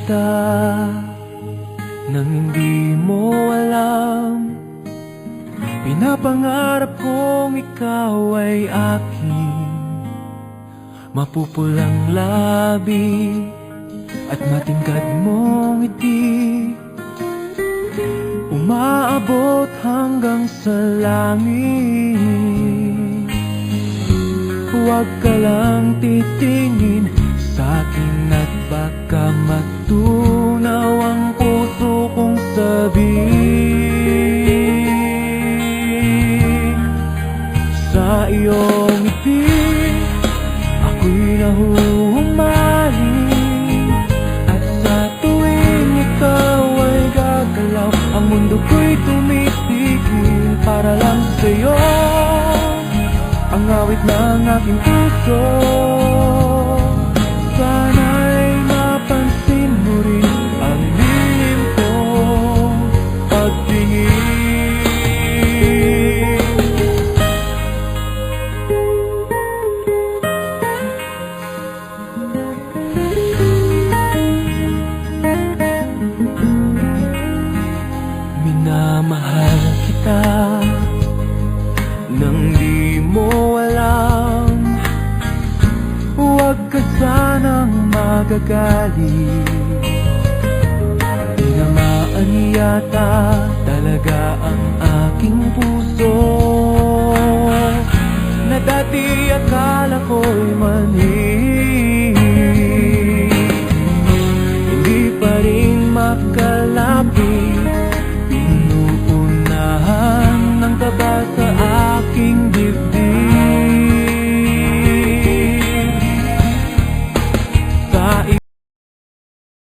kita Nang hindi mo alam. Pinapangarap kong ikaw ay aking Mapupulang labi At matingkad mong ngiti. Umaabot hanggang sa langit. Huwag ka lang titingin ngiti ako'y nahuhumaling At sa tuwing ikaw ay gagalaw Ang mundo ko'y tumitigil para lang sa'yo. Ang awit ng aking puso Minamahal kita Nang di mo alam. Huwag ka sanang magagalit. Tinamaan yata talaga ang aking puso. Na dati akala ko'y mali